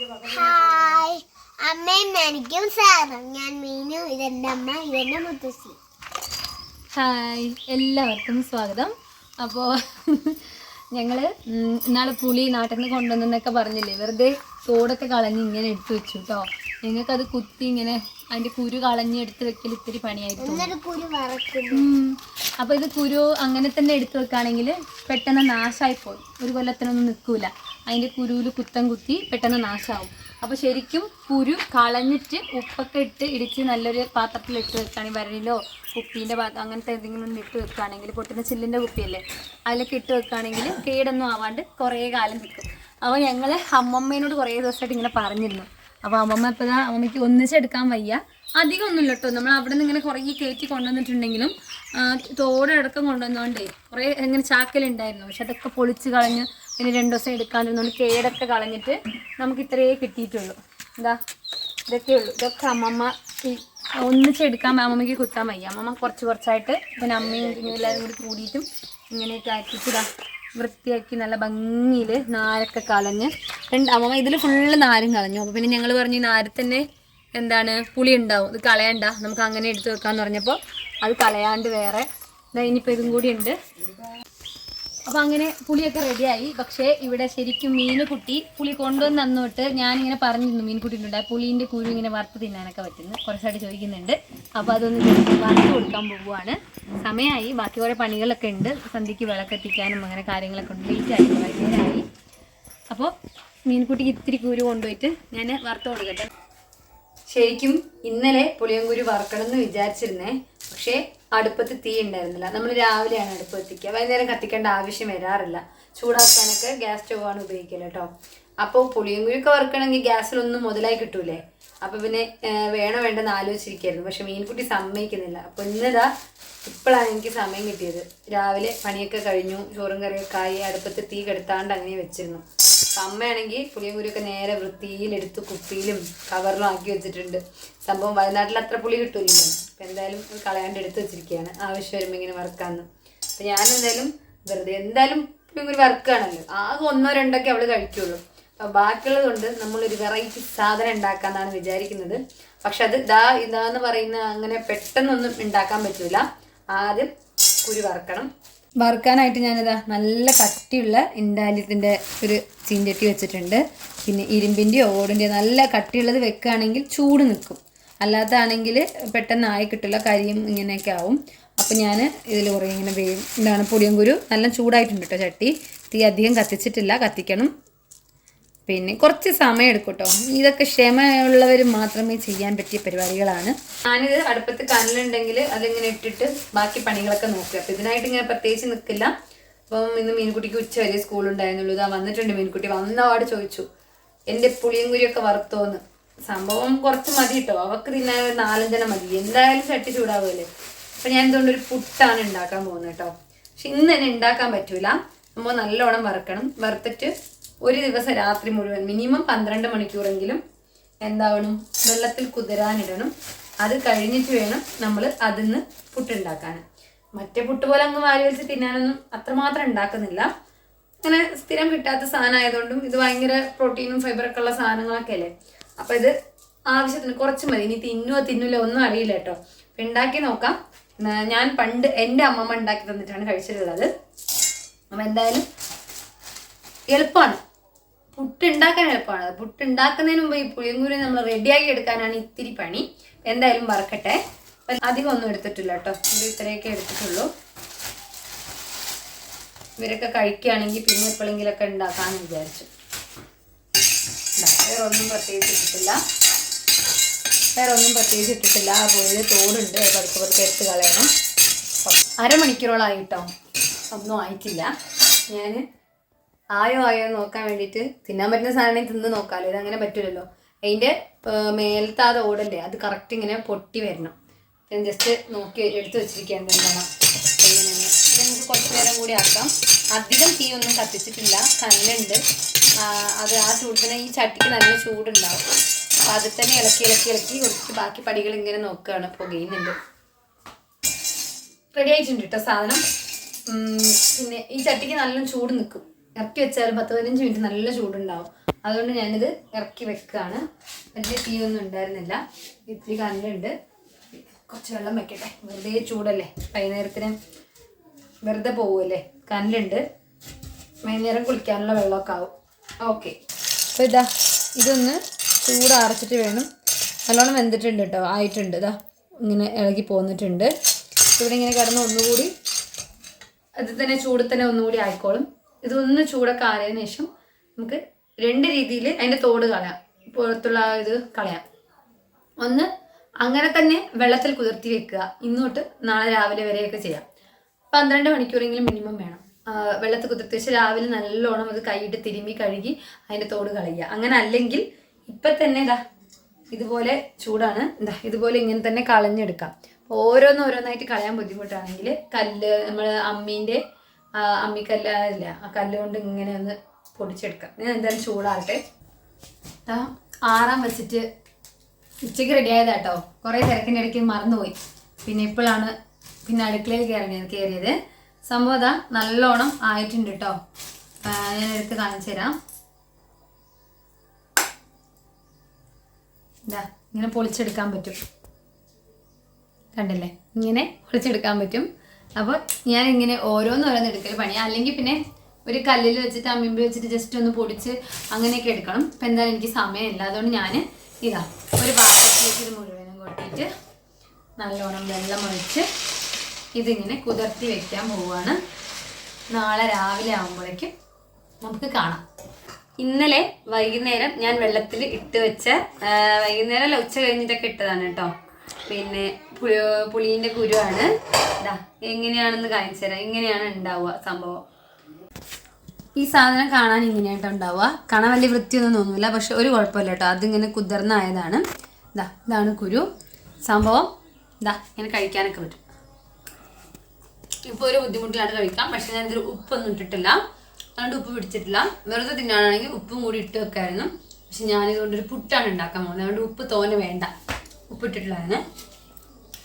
Hi അമ്മയും എനിക്കും സാറും ഞാൻ മീനു ഇതെന്റെ അമ്മ ഇതെന്റെ മുത്തശ്ശി. ഹായ് എല്ലാവർക്കും സ്വാഗതം. അപ്പോൾ ഞങ്ങൾ ഇന്നാളെ പുളി നാട്ടിൽ നിന്ന് കൊണ്ടുവന്നെന്നൊക്കെ പറഞ്ഞില്ലേ? വെറുതെ തോടൊക്കെ കളഞ്ഞ് ഇങ്ങനെ എടുത്തു വെച്ചു കേട്ടോ ഞങ്ങൾക്കത് കുത്തി ഇങ്ങനെ അതിന്റെ കുരു കളഞ്ഞ് എടുത്ത് വെക്കൽ ഇത്തിരി പണിയായിരുന്നു അപ്പോൾ ഇത് കുരു അങ്ങനെ തന്നെ എടുത്തു വെക്കുകയാണെങ്കിൽ പെട്ടെന്ന് നാശമായി പോയി. ഒരു കൊല്ലത്തിനൊന്നും നിൽക്കൂല അതിന്റെ കുരുവിൽ കുത്തം കുത്തി പെട്ടെന്ന് നാശമാവും അപ്പോൾ ശരിക്കും കുരു കളഞ്ഞിട്ട് ഉപ്പൊക്കെ ഇട്ട് ഇടിച്ച് നല്ലൊരു പാത്രത്തിൽ ഇട്ട് വെക്കുകയാണെങ്കിൽ വരലിലോ കുപ്പീന്റെ പാത്രം അങ്ങനത്തെ എന്തെങ്കിലും ഒന്ന് ഇട്ട് വെക്കുകയാണെങ്കിൽ പൊട്ടുന്ന ചില്ലിന്റെ കുപ്പിയല്ലേ അതിലൊക്കെ ഇട്ട് വെക്കുകയാണെങ്കിൽ കേടൊന്നും ആവാണ്ട് കുറേ കാലം നിൽക്കും അപ്പോൾ ഞങ്ങൾ അമ്മമ്മേനോട് കുറേ ദിവസമായിട്ട് ഇങ്ങനെ പറഞ്ഞിരുന്നു. അപ്പോൾ അമ്മമ്മ ഇപ്പോൾ അമ്മമ്മയ്ക്ക് ഒന്നിച്ചെടുക്കാൻ വയ്യ. അധികം ഒന്നുമില്ല കേട്ടോ. നമ്മൾ അവിടെ നിന്ന് ഇങ്ങനെ കുറേ കയറ്റി കൊണ്ടുവന്നിട്ടുണ്ടെങ്കിലും തോടടക്കം കൊണ്ടുവന്നോണ്ടേ കുറേ ഇങ്ങനെ ചാക്കലുണ്ടായിരുന്നു. പക്ഷെ അതൊക്കെ പൊളിച്ച് കളഞ്ഞ് പിന്നെ രണ്ട് ദിവസം എടുക്കാണ്ടിരുന്നോണ്ട് കേടൊക്കെ കളഞ്ഞിട്ട് നമുക്ക് ഇത്രയേ കിട്ടിയിട്ടുള്ളൂ. എന്താ ഇതൊക്കെ ഉള്ളൂ. ഇതൊക്കെ അമ്മമ്മ ഈ ഒന്നിച്ചെടുക്കാൻ അമ്മമ്മയ്ക്ക് കുത്താൻ വയ്യ. അമ്മമ്മ കുറച്ച് കുറച്ചായിട്ട് പിന്നെ അമ്മയും പിന്നെ എല്ലാവരും കൂടി കൂടിയിട്ടും ഇങ്ങനെയൊക്കെ ആക്കിച്ചിടാം വൃത്തിയാക്കി നല്ല ഭംഗിയിൽ നാരൊക്കെ കളഞ്ഞ് രണ്ട് അമ്മമ്മ ഇതിൽ ഫുള്ള് നാരും കളഞ്ഞു. അപ്പോൾ പിന്നെ ഞങ്ങൾ പറഞ്ഞു ഈ നാരിൽ തന്നെ എന്താണ് പുളി ഉണ്ടാവും. ഇത് കളയണ്ട. നമുക്ക് അങ്ങനെ എടുത്ത് വെക്കാന്ന് പറഞ്ഞപ്പോൾ അത് കളയാണ്ട് വേറെ. ദാ ഇനിയിപ്പോൾ ഇതും കൂടി ഉണ്ട്. അപ്പോൾ അങ്ങനെ പുളിയൊക്കെ റെഡിയായി. പക്ഷേ ഇവിടെ ശരിക്കും മീനുകുട്ടി പുളി കൊണ്ടുവന്ന് തന്നോട്ട് ഞാനിങ്ങനെ പറഞ്ഞിരുന്നു മീൻകുട്ടിയിട്ടുണ്ട് പുളിന്റെ കുരു ഇങ്ങനെ വറുത്ത് തിന്നാനൊക്കെ പറ്റുന്നു. കുറച്ചായിട്ട് ചോദിക്കുന്നുണ്ട്. അപ്പൊ അതൊന്ന് വറുത്ത് കൊടുക്കാൻ പോവുകയാണ്. സമയമായി. ബാക്കി കുറെ പണികളൊക്കെ ഉണ്ട്. സന്ധ്യക്ക് വിളക്കെത്തിക്കാനും അങ്ങനെ കാര്യങ്ങളൊക്കെ ഉണ്ട്. ലേറ്റായി വൈകുന്നേരമായി അപ്പോൾ മീൻകുട്ടിക്ക് ഇത്തിരി കുരു കൊണ്ടുപോയിട്ട് ഞാൻ വറുത്ത് കൊടുക്കട്ടെ. ശരിക്കും ഇന്നലെ പുളിയങ്കുരു വറുക്കണം എന്ന് വിചാരിച്ചിരുന്നേ. പക്ഷേ അടുപ്പത്ത് തീ ഉണ്ടായിരുന്നില്ല. നമ്മൾ രാവിലെയാണ് അടുപ്പ് കത്തിക്കുക വൈകുന്നേരം കത്തിക്കേണ്ട ആവശ്യം വരാറില്ല. ചൂടാക്കാനൊക്കെ ഗ്യാസ് സ്റ്റവ് ആണ് ഉപയോഗിക്കൽ കേട്ടോ അപ്പോൾ കുഴിയൊക്കെ വറുക്കണമെങ്കിൽ ഗ്യാസിലൊന്നും മുതലായി കിട്ടൂലേ? അപ്പോൾ പിന്നെ വേണോ വേണ്ടെന്ന് ആലോചിച്ചിരിക്കായിരുന്നു. പക്ഷെ മീൻകുട്ടി സമ്മതിക്കുന്നില്ല. അപ്പോൾ ഇന്നതാ ഇപ്പോഴാണ് എനിക്ക് സമയം കിട്ടിയത്. രാവിലെ പണിയൊക്കെ കഴിഞ്ഞു. ചോറും കറിയൊക്കെ ആയി അടുപ്പത്ത് തീ കെടുത്താണ്ട് അങ്ങനെ വെച്ചിരുന്നു. അപ്പം അമ്മയാണെങ്കിൽ പുളിയങ്കുരിയൊക്കെ നേരെ വൃത്തിയിലെടുത്ത് കുപ്പിയിലും കവറിലും ആക്കി വെച്ചിട്ടുണ്ട്. സംഭവം വയനാട്ടിൽ അത്ര പുളി കിട്ടൂലല്ലോ. അപ്പം എന്തായാലും കളയാണ്ട് എടുത്ത് വെച്ചിരിക്കുകയാണ് ആവശ്യം വരുമ്പോൾ ഇങ്ങനെ വറുക്കാന്ന്. അപ്പം ഞാൻ എന്തായാലും വെറുതെ എന്തായാലും ഒരു വർക്കാണല്ലോ ആകെ ഒന്നോ രണ്ടൊക്കെ അവൾ കഴിക്കുള്ളൂ. അപ്പം ബാക്കിയുള്ളത് കൊണ്ട് നമ്മളൊരു വെറൈറ്റി സാധനം ഉണ്ടാക്കാമെന്നാണ് വിചാരിക്കുന്നത്. പക്ഷെ അത് ഇതാ ഇതാന്ന് പറയുന്ന അങ്ങനെ പെട്ടെന്നൊന്നും ഉണ്ടാക്കാൻ പറ്റില്ല ആദ്യം കുരു വറുക്കണം. വറുക്കാനായിട്ട് ഞാനിതാ നല്ല കട്ടിയുള്ള ഇൻഡാലിയത്തിന്റെ ഒരു ചീൻചട്ടി വെച്ചിട്ടുണ്ട്. പിന്നെ ഇരുമ്പിന്റെയോ ഓടിന്റെയോ നല്ല കട്ടിയുള്ളത് വെക്കുകയാണെങ്കിൽ ചൂട് നിൽക്കും അല്ലാത്തതാണെങ്കിൽ പെട്ടെന്ന് ആയി കിട്ടില്ല കരിയും ഇങ്ങനെയൊക്കെ ആവും. അപ്പോൾ ഞാൻ ഇതിൽ കുറേ ഇങ്ങനെ വേവും എന്താണ് പുളിയും കുരു നല്ല ചൂടായിട്ടുണ്ട് കേട്ടോ ചട്ടി. തീ അധികം കത്തിച്ചിട്ടില്ല കത്തിക്കണം. പിന്നെ കുറച്ച് സമയം എടുക്കും കേട്ടോ ഇതൊക്കെ ക്ഷമയുള്ളവർ മാത്രമേ ചെയ്യാൻ പറ്റിയ പരിപാടികളാണ്. ഞാനിത് അടുപ്പത്ത് കനലുണ്ടെങ്കിൽ അതിങ്ങനെ ഇട്ടിട്ട് ബാക്കി പണികളൊക്കെ നോക്കുക. അപ്പം ഇതിനായിട്ട് ഇങ്ങനെ പ്രത്യേകിച്ച് നിൽക്കില്ല. അപ്പം ഇന്ന് മീൻകുട്ടിക്ക് ഉച്ച വരെ സ്കൂളുണ്ടായിരുന്നുള്ളൂ ഇതാ വന്നിട്ടുണ്ട് മീൻകുട്ടി. വന്നപാട് ചോദിച്ചു എന്റെ പുളിയും കുരിയൊക്കെ വറുത്തോന്ന്? സംഭവം കുറച്ച് മതി കേട്ടോ അവക്ക് തിന്നാൻ ഒരു നാലഞ്ചെണ്ണം മതി. എന്തായാലും ചട്ടി ചൂടാവുമല്ലേ അപ്പം ഞാൻ എന്തുകൊണ്ട് ഒരു പുട്ടാണ് ഉണ്ടാക്കാൻ പോകുന്നത് കേട്ടോ പക്ഷെ ഇന്ന് തന്നെ ഉണ്ടാക്കാൻ പറ്റൂല. നമ്മൾ നല്ലോണം വറുക്കണം. വറുത്തിട്ട് ഒരു ദിവസം രാത്രി മുഴുവൻ മിനിമം പന്ത്രണ്ട് മണിക്കൂറെങ്കിലും എന്താവണം? വെള്ളത്തിൽ കുതിരാനിടണം. അത് കഴിഞ്ഞിട്ട് വേണം നമ്മൾ അതിന്ന് പുട്ടുണ്ടാക്കാൻ. മറ്റേ പുട്ട് പോലെ അങ്ങ് വാരി വെച്ച് തിന്നാനൊന്നും അത്രമാത്രം ഉണ്ടാക്കുന്നില്ല. അങ്ങനെ സ്ഥിരം കിട്ടാത്ത സാധനം ആയതുകൊണ്ടും ഇത് ഭയങ്കര പ്രോട്ടീനും ഫൈബറൊക്കെ ഉള്ള സാധനങ്ങളൊക്കെ അല്ലേ? അപ്പൊ ഇത് ആവശ്യത്തിന് കുറച്ച് മതി. ഇനി തിന്നുവോ തിന്നില്ല ഒന്നും അറിയില്ല കേട്ടോ. അപ്പം ഉണ്ടാക്കി നോക്കാം. ഞാൻ പണ്ട് എന്റെ അമ്മമ്മ ഉണ്ടാക്കി തന്നിട്ടാണ് കഴിച്ചിട്ടുള്ളത്. അപ്പൊ എന്തായാലും എളുപ്പമാണ് പുട്ട് ഉണ്ടാക്കാൻ എളുപ്പമാണ് പുട്ട് ഉണ്ടാക്കുന്നതിന് മുമ്പ് ഈ പുളിയങ്കൂരി നമ്മൾ റെഡിയാക്കി എടുക്കാനാണ് ഇത്തിരി പണി. എന്തായാലും വറക്കട്ടെ. അധികം ഒന്നും എടുത്തിട്ടില്ല കേട്ടോ. ഇത് ഇത്രയൊക്കെ എടുത്തിട്ടുള്ളൂ. ഇവരൊക്കെ കഴിക്കുകയാണെങ്കിൽ പിന്നെ എപ്പോഴെങ്കിലൊക്കെ ഉണ്ടാക്കാമെന്ന് വിചാരിച്ചു. വേറെ ഒന്നും പ്രത്യേകിച്ച് ഇട്ടിട്ടില്ല വേറെ ഒന്നും പ്രത്യേകിച്ച് ഇട്ടിട്ടില്ല ആ പുഴയിൽ തോടുണ്ട്. പതുക്കെ പതുക്കെ എടുത്ത് കളയണം. അപ്പം അരമണിക്കൂറോളായി കേട്ടോ ഒന്നും ആയിട്ടില്ല. ഞാൻ ആയോ ആയോ നോക്കാൻ വേണ്ടിയിട്ട് തിന്നാൻ പറ്റുന്ന സാധനം തിന്ന് നോക്കാമല്ലോ ഇതങ്ങനെ പറ്റില്ലല്ലോ അതിന്റെ മേലത്തെ ആ ഓടല്ലേ അത് കറക്റ്റ് ഇങ്ങനെ പൊട്ടി വരണം. ഞാൻ ജസ്റ്റ് നോക്കി എടുത്ത് വെച്ചിരിക്കുകയാണ്. എന്താണ് എങ്ങനെയാണ് നമുക്ക് കുറച്ച് നേരം കൂടി ആക്കാം. അധികം തീ ഒന്നും കത്തിച്ചിട്ടില്ല. കല്ലുണ്ട്. അത് ആ ചൂടിന് ഈ ചട്ടിക്ക് നല്ല ചൂടുണ്ടാവും. അപ്പോൾ അതിൽ തന്നെ ഇളക്കി ഇളക്കി ഇളക്കി കുറച്ച് ബാക്കി പടികൾ ഇങ്ങനെ നോക്കുകയാണ്. പുകയുന്നുണ്ട് റെഡി ആയിട്ടുണ്ട് കേട്ടോ സാധനം. പിന്നെ ഈ ചട്ടിക്ക് നല്ല ചൂട് നിൽക്കും. ഇറക്കി വെച്ചാൽ പത്ത് പതിനഞ്ച് മിനിറ്റ് നല്ല ചൂടുണ്ടാവും. അതുകൊണ്ട് ഞാനിത് ഇറക്കി വെക്കുകയാണ്. വലിയ തീ ഒന്നും ഉണ്ടായിരുന്നില്ല. ഇത്തിരി കല്ലുണ്ട്. കുറച്ച് വെള്ളം വെക്കട്ടെ. വെറുതെ ചൂടല്ലേ? വൈകുന്നേരത്തിന് വെറുതെ പോവുമല്ലേ കല്ലുണ്ട്. വൈകുന്നേരം കുളിക്കാനുള്ള വെള്ളമൊക്കെ ആവും. ഓക്കെ. അപ്പോൾ ഇതാ ഇതൊന്ന് ചൂടാറച്ചിട്ട് വേണം. നല്ലോണം വെന്തിട്ടുണ്ട് കേട്ടോ ആയിട്ടുണ്ട്. ഇതാ ഇങ്ങനെ ഇളകി പോന്നിട്ടുണ്ട്. ഇവിടെ ഇങ്ങനെ കിടന്ന് ഒന്നുകൂടി അത് തന്നെ ചൂട് തന്നെ ഒന്നുകൂടി ആയിക്കോളും. ഇതൊന്ന് ചൂടൊക്കെ ആയതിനു ശേഷം നമുക്ക് രണ്ട് രീതിയിൽ അതിന്റെ തോട് കളയാം. പുറത്തുള്ള ഇത് കളയാം. ഒന്ന് അങ്ങനെ തന്നെ വെള്ളത്തിൽ കുതിർത്തി വെക്കുക. ഇന്നോട്ട് നാളെ രാവിലെ വരെയൊക്കെ ചെയ്യാം. പന്ത്രണ്ട് മണിക്കൂറെങ്കിലും മിനിമം വേണം. വെള്ളത്തിൽ കുതിർത്ത് വെച്ച് രാവിലെ നല്ലോണം അത് കൈയിട്ട് തിരുമ്മി കഴുകി അതിന്റെ തോട് കളയുക. അങ്ങനെ അല്ലെങ്കിൽ ഇപ്പം തന്നെ ഇതാ ഇതുപോലെ ചൂടാണ്. എന്താ ഇതുപോലെ ഇങ്ങനെ തന്നെ കളഞ്ഞെടുക്കാം. ഓരോന്ന് ഓരോന്നായിട്ട് കളയാൻ ബുദ്ധിമുട്ടാണെങ്കിൽ കല്ല് നമ്മൾ അമ്മീന്റെ അമ്മിക്കല്ല് ഇല്ല ആ കല്ല് കൊണ്ട് ഇങ്ങനെ ഒന്ന് പൊടിച്ചെടുക്കാം. ഞാൻ എന്തായാലും ചൂടാകട്ടെ. ദാ ആറാൻ വെച്ചിട്ട് ഉച്ചയ്ക്ക് റെഡി ആയതാട്ടോ. കുറേ തിരക്കിന്റെ ഇടയ്ക്ക് മറന്നുപോയി. പിന്നെ ഇപ്പോഴാണ് പിന്നെ അടുക്കളയിൽ കയറിയത്. കയറിയത് സംഭവം അതാ നല്ലോണം ആയിട്ടുണ്ട് കേട്ടോ ഞാൻ എടുത്ത് കാണിച്ചു തരാം. ഇതാ ഇങ്ങനെ പൊളിച്ചെടുക്കാൻ പറ്റും. കണ്ടില്ലേ? ഇങ്ങനെ പൊളിച്ചെടുക്കാൻ പറ്റും. അപ്പോൾ ഞാൻ ഇങ്ങനെ ഓരോന്ന് ഓരോന്ന് എടുക്കൽ പണി അല്ലെങ്കിൽ പിന്നെ ഒരു കല്ലിൽ വെച്ചിട്ട് അമ്മിമ്പിൽ വെച്ചിട്ട് ജസ്റ്റ് ഒന്ന് പൊടിച്ച് അങ്ങനെയൊക്കെ എടുക്കണം. ഇപ്പം എന്തായാലും എനിക്ക് സമയമില്ല. അതുകൊണ്ട് ഞാൻ ഇതാ ഒരു പാത്രത്തിലേക്ക് ഇത് മുഴുവനും കൊട്ടിയിട്ട് നല്ലോണം വെള്ളം ഒഴിച്ച് ഇതിങ്ങനെ കുതിർത്തി വെക്കാൻ പോവുകയാണ് നാളെ രാവിലെ ആകുമ്പോഴേക്കും നമുക്ക് കാണാം. ഇന്നലെ വൈകുന്നേരം ഞാൻ വെള്ളത്തിൽ ഇട്ട് വെച്ച വൈകുന്നേരം അല്ല ഉച്ച കഴിഞ്ഞിട്ടൊക്കെ ഇട്ടതാണ് കേട്ടോ. പിന്നെ പുളീന്റെ കുരുവാണ്. ഇതാ എങ്ങനെയാണെന്ന് കാണിച്ചു തരാം. ഇങ്ങനെയാണ് ഉണ്ടാവുക സംഭവം. ഈ സാധനം കാണാൻ ഇങ്ങനെയായിട്ട് ഉണ്ടാവുക. കാണാൻ വലിയ വൃത്തിയൊന്നും തോന്നുന്നില്ല പക്ഷെ ഒരു കുഴപ്പമില്ല കേട്ടോ. അതിങ്ങനെ കുതിർന്നായതാണ്. ഇതാ ഇതാണ് കുരു. സംഭവം ഇതാ ഇങ്ങനെ കഴിക്കാനൊക്കെ പറ്റും. ഇപ്പോൾ ഒരു ബുദ്ധിമുട്ടില്ലാണ്ട് കഴിക്കാം. പക്ഷേ ഞാനിതിൽ ഉപ്പൊന്നും ഇട്ടിട്ടില്ല. അതുകൊണ്ട് ഉപ്പ് പിടിച്ചിട്ടില്ല. വെറുതെ തിന്നാണെങ്കിൽ ഉപ്പും കൂടി ഇട്ട് വെക്കായിരുന്നു. പക്ഷെ ഞാനിതുകൊണ്ട് ഒരു പുട്ടാണ് ഉണ്ടാക്കാൻ പോകുന്നത്. അതുകൊണ്ട് ഉപ്പ് തോനെ വേണ്ട. ഉപ്പ് ഇട്ടിട്ടുള്ളതാണ്.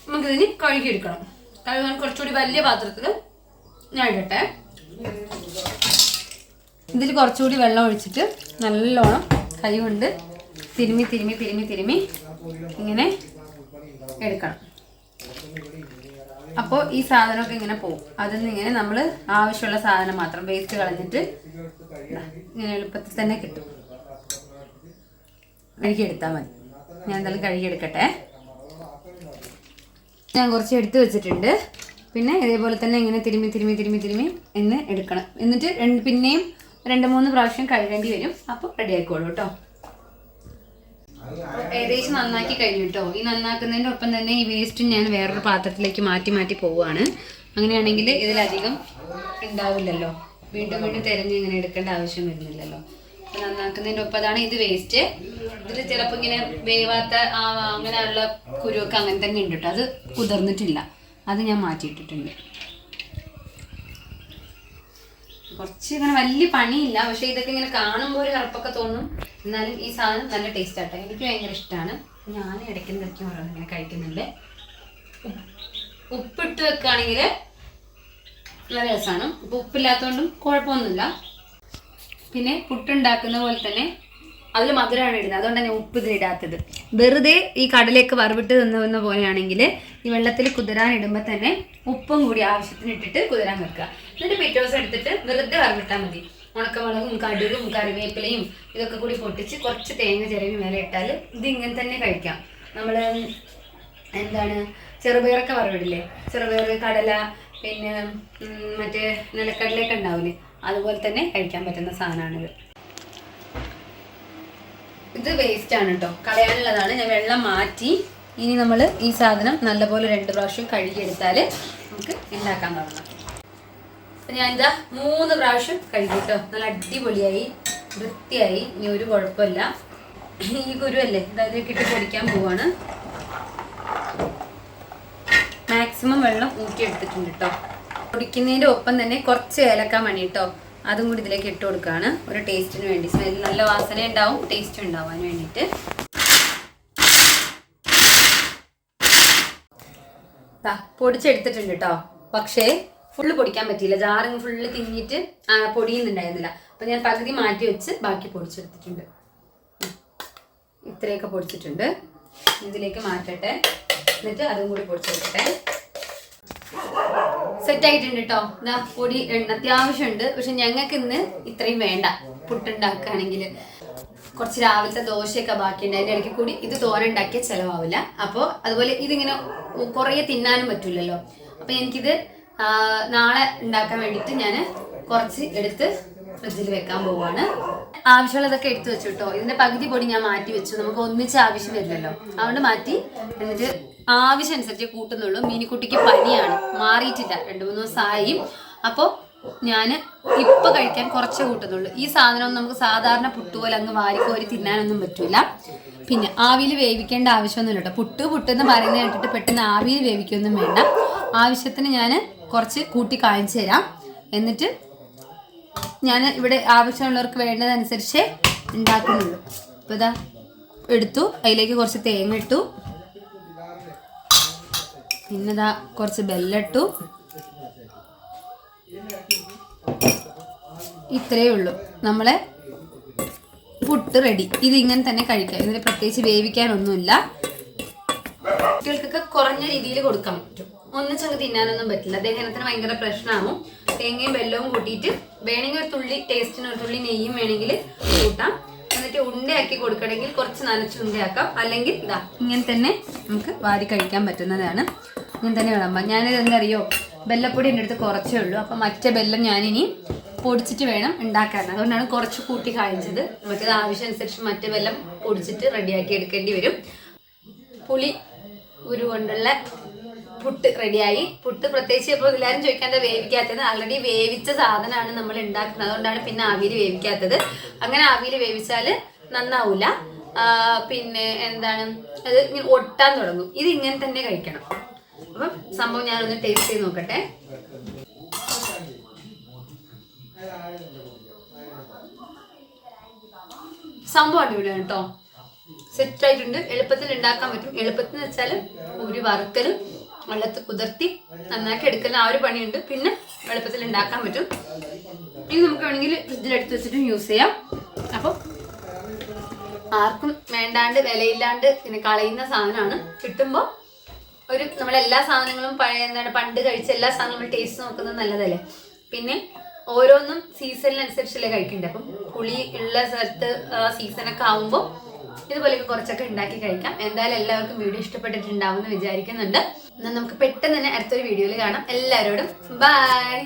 നമുക്കിതിന് കഴുകിയെടുക്കണം. കഴുകാൻ കുറച്ചുകൂടി വലിയ പാത്രത്തിൽ ഞാൻ ഇടട്ടെ. ഇതിൽ കുറച്ചുകൂടി വെള്ളം ഒഴിച്ചിട്ട് നല്ലോണം കൈ കൊണ്ട് തിരുമ്മി തിരുമ്മി തിരുമ്മി തിരുമ്മി ഇങ്ങനെ എടുക്കണം. അപ്പോൾ ഈ സാധനമൊക്കെ ഇങ്ങനെ പോകും അതിൽ നിന്ന് ഇങ്ങനെ നമ്മൾ ആവശ്യമുള്ള സാധനം മാത്രം വേസ്റ്റ് കളഞ്ഞിട്ട് ഇങ്ങനെ എളുപ്പത്തിൽ തന്നെ കിട്ടും. കഴുകിയെടുത്താൽ മതി. ഞാൻ എന്തായാലും കഴുകിയെടുക്കട്ടെ ഞാൻ കുറച്ച് എടുത്തു വെച്ചിട്ടുണ്ട്. പിന്നെ ഇതേപോലെ തന്നെ ഇങ്ങനെ തിരുമ്മി തിരുമ്മി തിരുമ്മി തിരുമ്മി എന്ന് എടുക്കണം. എന്നിട്ട് പിന്നെയും രണ്ട് മൂന്ന് പ്രാവശ്യം കഴുകേണ്ടി വരും. അപ്പോൾ റെഡി ആയിക്കോളൂ കേട്ടോ. ഏകദേശം നന്നാക്കി കഴിഞ്ഞു കേട്ടോ. ഈ നന്നാക്കുന്നതിന്റെ ഒപ്പം തന്നെ ഈ വേസ്റ്റ് ഞാൻ വേറൊരു പാത്രത്തിലേക്ക് മാറ്റി മാറ്റി പോവുകയാണ്. അങ്ങനെയാണെങ്കിൽ ഇതിലധികം ഉണ്ടാവില്ലല്ലോ. വീണ്ടും വീണ്ടും തിരഞ്ഞ് ഇങ്ങനെ എടുക്കേണ്ട ആവശ്യം വരുന്നില്ലല്ലോ. അപ്പം നന്നാക്കുന്നതിന്റെ ഒപ്പം അതാണ് ഇത് വേസ്റ്റ് ഇതിൽ ചിലപ്പോൾ ഇങ്ങനെ വേവാത്ത അങ്ങനെയുള്ള കുരുവൊക്കെ അങ്ങനെ തന്നെ ഉണ്ട് കേട്ടോ. അത് കുതിർന്നിട്ടില്ല. അത് ഞാൻ മാറ്റിയിട്ടിട്ടുണ്ട്. കുറച്ച് ഇങ്ങനെ വലിയ പണിയില്ല. പക്ഷെ ഇതൊക്കെ ഇങ്ങനെ കാണുമ്പോൾ ഒരു കറുപ്പൊക്കെ തോന്നും. എന്നാലും ഈ സാധനം നല്ല ടേസ്റ്റ് ആട്ടെ. എനിക്ക് ഭയങ്കര ഇഷ്ടമാണ് ഞാൻ ഇടയ്ക്ക് ഇടയ്ക്കുന്നതൊക്കെ ഓരോന്ന് ഇങ്ങനെ കഴിക്കുന്നുണ്ട്. ഉപ്പ്- ഉപ്പിട്ട് വെക്കുകയാണെങ്കിൽ നല്ല രസമാണ് ഉപ്പ് ഉപ്പില്ലാത്തതുകൊണ്ടും കുഴപ്പമൊന്നുമില്ല. പിന്നെ പുട്ടുണ്ടാക്കുന്ന പോലെ തന്നെ അതിൽ മധുരമാണ് ഇടുന്നത്. അതുകൊണ്ടാണ് ഞാൻ ഉപ്പ് ഇതിലിടാത്തത് വെറുതെ ഈ കടലേക്ക് വറവിട്ട് തിന്നുന്ന പോലെയാണെങ്കിൽ ഈ വെള്ളത്തിൽ കുതിരാൻ ഇടുമ്പോൾ തന്നെ ഉപ്പും കൂടി ആവശ്യത്തിന് ഇട്ടിട്ട് കുതിരാൻ വെക്കുക. എന്നിട്ട് പിറ്റേ ദിവസം എടുത്തിട്ട് വെറുതെ വറവിട്ടാൽ മതി. ഉണക്കമുളകും കടുകും കറിവേപ്പിലയും ഇതൊക്കെ കൂടി പൊട്ടിച്ച് കുറച്ച് തേങ്ങ ചിരവി മേലെ ഇട്ടാൽ ഇത് ഇങ്ങനെ തന്നെ കഴിക്കാം. നമ്മൾ എന്താണ്? ചെറുപയറൊക്കെ വറവിടില്ലേ? ചെറുപയർ കടല പിന്നെ മറ്റേ നിലക്കടലൊക്കെ ഉണ്ടാവില്ലേ അതുപോലെ തന്നെ കഴിക്കാൻ പറ്റുന്ന സാധനമാണിത് ഇത് വേസ്റ്റ് ആണ് കേട്ടോ കളയാനുള്ളതാണ്. ഞാൻ വെള്ളം മാറ്റി. ഇനി നമ്മൾ ഈ സാധനം നല്ലപോലെ രണ്ട് പ്രാവശ്യം കഴുകിയെടുത്താൽ നമുക്ക് ഉണ്ടാക്കാൻ തുടങ്ങാം. അപ്പം ഞാൻ ഇതാ മൂന്ന് പ്രാവശ്യം കഴുകി കേട്ടോ നല്ല അടിപൊളിയായി വൃത്തിയായി. ഇനി ഒരു കുഴപ്പമില്ല. ഈ ഗുരുവല്ലേ ഇതിലേക്ക് ഇട്ട് പൊടിക്കാൻ പോവാണ്. മാക്സിമം വെള്ളം ഊറ്റിയെടുത്തിട്ടുണ്ട് കേട്ടോ പൊടിക്കുന്നതിന്റെ ഒപ്പം തന്നെ കുറച്ച് ഏലക്കാൻ മണി കേട്ടോ അതും കൂടി ഇതിലേക്ക് ഇട്ട് കൊടുക്കുകയാണ്. ഒരു ടേസ്റ്റിന് വേണ്ടി. സ്മെൽ നല്ല വാസന ഉണ്ടാവും ടേസ്റ്റ് ഉണ്ടാവാൻ വേണ്ടിയിട്ട്. പൊടിച്ചെടുത്തിട്ടുണ്ട് കേട്ടോ പക്ഷേ ഫുള്ള് പൊടിക്കാൻ പറ്റിയില്ല. ജാറിങ് ഫുള്ള് തിങ്ങിയിട്ട് പൊടിയുന്നുണ്ടായിരുന്നില്ല. അപ്പൊ ഞാൻ പകുതി മാറ്റി വെച്ച് ബാക്കി പൊടിച്ചെടുത്തിട്ടുണ്ട്. ഇത്രയൊക്കെ പൊടിച്ചിട്ടുണ്ട്. ഇതിലേക്ക് മാറ്റട്ടെ. എന്നിട്ട് അതും കൂടി പൊടിച്ചെടുക്കട്ടെ. സെറ്റ് ആയിട്ടുണ്ട് കേട്ടോ ഇതാ പൊടി അത്യാവശ്യമുണ്ട്. പക്ഷെ ഞങ്ങൾക്ക് ഇന്ന് ഇത്രയും വേണ്ട. പുട്ടുണ്ടാക്കുകയാണെങ്കിൽ കുറച്ച് രാവിലത്തെ ദോശയൊക്കെ ബാക്കിയുണ്ട്. അതിന്റെ ഇടയ്ക്ക് കൂടി ഇത് തോര ഉണ്ടാക്കിയ ചിലവാവില്ല. അപ്പോൾ അതുപോലെ ഇതിങ്ങനെ കുറേ തിന്നാനും പറ്റില്ലല്ലോ അപ്പോൾ എനിക്കിത് നാളെ ഉണ്ടാക്കാൻ വേണ്ടിയിട്ട് ഞാൻ കുറച്ച് എടുത്ത് ഫ്രിഡ്ജിൽ വെക്കാൻ പോവാണ്. ആവശ്യമുള്ളതൊക്കെ എടുത്തു വെച്ചു കേട്ടോ. ഇതിന്റെ പകുതി പൊടി ഞാൻ മാറ്റി വെച്ചു. നമുക്ക് ഒന്നിച്ച് ആവശ്യം വരില്ലല്ലോ. അതുകൊണ്ട് മാറ്റി. എന്നിട്ട് ആവശ്യം അനുസരിച്ച് കൂട്ടുന്നുള്ളൂ. മീനിക്കുട്ടിക്ക് പനിയാണ്. മാറിയിട്ടില്ല. രണ്ടു മൂന്ന് ദിവസമായി. അപ്പോൾ ഞാൻ ഇപ്പൊ കഴിക്കാൻ കുറച്ച് കൂട്ടുന്നുള്ളൂ. ഈ സാധനം നമുക്ക് സാധാരണ പുട്ട് പോലെ അങ്ങ് വാരിക്കോരി തിന്നാനൊന്നും പറ്റൂല. പിന്നെ ആവിയിൽ വേവിക്കേണ്ട ആവശ്യമൊന്നുമില്ല കേട്ടോ. പുട്ട് പുട്ട് എന്ന് പറയുന്നത് കേട്ടിട്ട് പെട്ടെന്ന് ആവിയിൽ വേവിക്കൊന്നും വേണ്ട. ആവശ്യത്തിന് ഞാൻ കുറച്ച് കൂട്ടി കാണിച്ചു തരാം. എന്നിട്ട് ഞാൻ ഇവിടെ ആവശ്യമുള്ളവർക്ക് വേണ്ടതനുസരിച്ച് ഉണ്ടാക്കുന്നുള്ളൂ. അപ്പോൾ ഇതാ എടുത്തു. അതിലേക്ക് കുറച്ച് തേങ്ങ ഇട്ടു. പിന്നെ ഇതാ കുറച്ച് ബെല്ലിട്ടു. ഇത്രയേ ഉള്ളൂ. നമ്മളെ പുട്ട് റെഡി ഇത് ഇങ്ങനെ തന്നെ കഴിക്കാം. ഇതിന് പ്രത്യേകിച്ച് വേവിക്കാനൊന്നുമില്ല. കുട്ടികൾക്കൊക്കെ കുറഞ്ഞ രീതിയിൽ കൊടുക്കാൻ പറ്റും. ഒന്നിച്ചങ്ങ് തിന്നാനൊന്നും പറ്റില്ല. ദഹനത്തിന് ഭയങ്കര പ്രശ്നമാകും തേങ്ങയും വെല്ലവും കൂട്ടിയിട്ട് വേണമെങ്കിൽ ഒരു തുള്ളി ടേസ്റ്റിന് ഒരു തുള്ളി നെയ്യും വേണമെങ്കിൽ കൂട്ടാം. എന്നിട്ട് ഉണ്ടയാക്കി കൊടുക്കണമെങ്കിൽ കുറച്ച് നനച്ച് ഉണ്ടയാക്കാം. അല്ലെങ്കിൽ ഇതാ ഇങ്ങനെ തന്നെ നമുക്ക് വാരി കഴിക്കാൻ പറ്റുന്നതാണ്. ഇങ്ങനെ തന്നെ വിളമ്പാം ഞാനിത് എന്തറിയോ? ബെല്ലപ്പൊടി എന്റെ അടുത്ത് കുറച്ചേ ഉള്ളൂ. അപ്പം മറ്റേ ബെല്ലം ഞാനിനി പൊടിച്ചിട്ട് വേണം ഉണ്ടാക്കാൻ. അതുകൊണ്ടാണ് കുറച്ച് കൂട്ടി കാണിച്ചത് നമുക്കത് ആവശ്യമനുസരിച്ച് മറ്റേ വെല്ലം പൊടിച്ചിട്ട് റെഡിയാക്കി എടുക്കേണ്ടി വരും. പുളി ഉരു കൊണ്ടുള്ള പുട്ട് റെഡിയായി. പുട്ട് പ്രത്യേകിച്ച് ഇപ്പോൾ എല്ലാവരും ചോദിക്കാതെ വേവിക്കാത്തത്. ആൾറെഡി വേവിച്ച സാധനമാണ് നമ്മൾ ഉണ്ടാക്കുന്നത്. അതുകൊണ്ടാണ് പിന്നെ ആവിയിൽ വേവിക്കാത്തത്. അങ്ങനെ ആവിയിൽ വേവിച്ചാൽ നന്നാവില്ല പിന്നെ എന്താണ്? അത് ഇങ്ങനെ ഒട്ടാൻ തുടങ്ങും. ഇത് ഇങ്ങനെ തന്നെ കഴിക്കണം. അപ്പം സംഭവം ഞാനൊന്ന് ടേസ്റ്റ് ചെയ്ത് നോക്കട്ടെ. സംഭവം അടിപൊളിയാണ് കേട്ടോ. സെറ്റ് ആയിട്ടുണ്ട്. എളുപ്പത്തിൽ ഉണ്ടാക്കാൻ പറ്റും. എളുപ്പത്തിൽ വെച്ചാൽ ഒരു വറുക്കലും വെള്ളത്തിൽ കുതിർത്തി നന്നാക്കി എടുക്കുന്ന ആ ഒരു പണിയുണ്ട്. പിന്നെ എളുപ്പത്തിൽ ഉണ്ടാക്കാൻ പറ്റും. ഇനി നമുക്ക് വേണമെങ്കിൽ ഫ്രിഡ്ജിൽ എടുത്ത് വെച്ചിട്ടും യൂസ് ചെയ്യാം. അപ്പോൾ ആർക്കും വേണ്ടാണ്ട് വിലയില്ലാണ്ട് പിന്നെ കളയുന്ന സാധനമാണ്. കിട്ടുമ്പോൾ ഒരു നമ്മളെല്ലാ സാധനങ്ങളും പഴയ എന്താണ് പണ്ട് കഴിച്ച എല്ലാ സാധനങ്ങളും ടേസ്റ്റ് നോക്കുന്നത് നല്ലതല്ലേ? പിന്നെ ഓരോന്നും സീസണിനനുസരിച്ചല്ലേ കഴിക്കണ്ടേ അപ്പം കുളി ഉള്ള സ്ഥലത്ത് സീസണൊക്കെ ആവുമ്പോൾ ഇതുപോലെയൊക്കെ കുറച്ചൊക്കെ ഉണ്ടാക്കി കഴിക്കാം. എന്തായാലും എല്ലാവർക്കും വീഡിയോ ഇഷ്ടപ്പെട്ടിട്ടുണ്ടാവും എന്ന് വിചാരിക്കുന്നുണ്ട്. എന്നാൽ നമുക്ക് പെട്ടെന്ന് തന്നെ അടുത്തൊരു വീഡിയോയിൽ കാണാം. എല്ലാവരോടും ബൈ